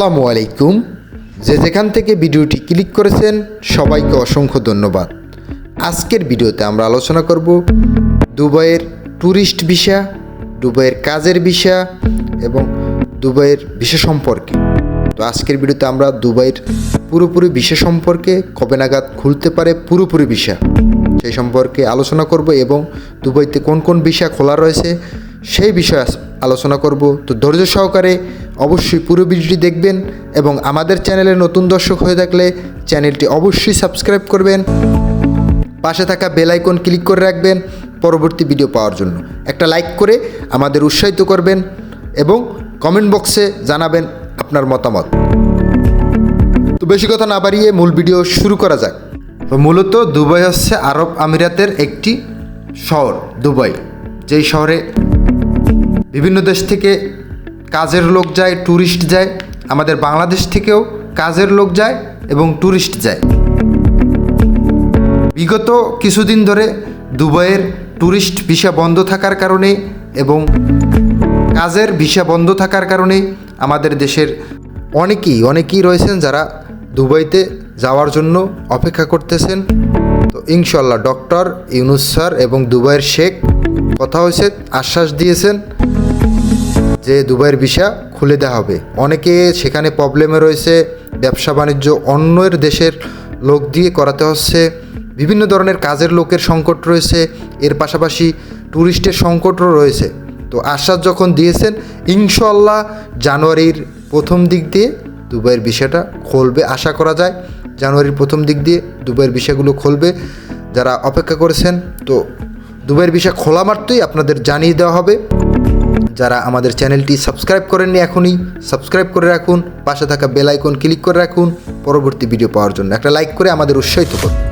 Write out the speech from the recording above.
আসসালামু আলাইকুম। যে যেখান থেকে ভিডিওটি ক্লিক করেছেন, সবাইকে অসংখ্য ধন্যবাদ। আজকের ভিডিওতে আমরা আলোচনা করব দুবাইয়ের ট্যুরিস্ট ভিসা, দুবাইয়ের কাজের ভিসা এবং দুবাইয়ের ভিসা সম্পর্কে। তো আজকের ভিডিওতে আমরা দুবাইয়ের পুরোপুরি ভিসা সম্পর্কে, কবে নাগাদ খুলতে পারে পুরোপুরি ভিসা সেই সম্পর্কে আলোচনা করব এবং দুবাইতে কোন কোন ভিসা খোলা রয়েছে সেই বিষয়ে আলোচনা করব। তো ধৈর্য সহকারে অবশ্যই পুরো ভিডিওটি দেখবেন এবং আমাদের চ্যানেলে নতুন দর্শক হয়ে থাকলে চ্যানেলটি অবশ্যই সাবস্ক্রাইব করবেন। পাশে থাকা বেল আইকন ক্লিক করে রাখবেন পরবর্তী ভিডিও পাওয়ার জন্য। একটা লাইক করে আমাদের উৎসাহিত করবেন এবং কমেন্ট বক্সে জানাবেন আপনার মতামত। তো বেশি কথা না বাড়িয়ে মূল ভিডিও শুরু করা যাক। মূলত দুবাই হচ্ছে আরব আমিরাতের একটি শহর, দুবাই। যেই শহরে বিভিন্ন দেশ থেকে কাজের লোক যায় ট্যুরিস্ট যায়। আমাদের বাংলাদেশ থেকেও কাজের লোক যায় এবং ট্যুরিস্ট যায়। বিগত কিছুদিন ধরে দুবাইয়ের ট্যুরিস্ট ভিসা বন্ধ থাকার কারণে এবং কাজের ভিসা বন্ধ থাকার কারণে আমাদের দেশের অনেকেই অনেকেই রয়েছেন যারা দুবাইতে যাওয়ার জন্য অপেক্ষা করতেছেন। তো ইনশাল্লাহ ডক্টর ইউনুস স্যার এবং দুবাইয়ের শেখ কথা হয়েছে, আশ্বাস দিয়েছেন। যে দুবাইয়ের ভিসা খুলে দেওয়া হবে। অনেকে সেখানে প্রবলেমে রয়েছে, ব্যবসা বাণিজ্য অন্যের দেশের লোক দিয়ে করাতে হচ্ছে, বিভিন্ন ধরনের কাজের লোকের সংকট রয়েছে, এর পাশাপাশি ট্যুরিস্টের সংকটও রয়েছে। তো আশ্বাস যখন দিয়েছেন ইনশাল্লাহ জানুয়ারির প্রথম দিক দিয়ে দুবাইয়ের ভিসাটা খুলবে আশা করা যায়। জানুয়ারির প্রথম দিক দিয়ে দুবাইয়ের ভিসাগুলো খুলবে। যারা অপেক্ষা করেছেন, তো দুবাইয়ের ভিসা খোলা মাত্রই আপনাদের জানিয়ে দেওয়া হবে। যারা আমাদের চ্যানেলটি সাবস্ক্রাইব করেননি এখনই, সাবস্ক্রাইব করে রাখুন, পাশে থাকা বেল আইকন ক্লিক করে রাখুন, পরবর্তী ভিডিও পাওয়ার জন্য একটা লাইক করে আমাদের উৎসাহিত করুন।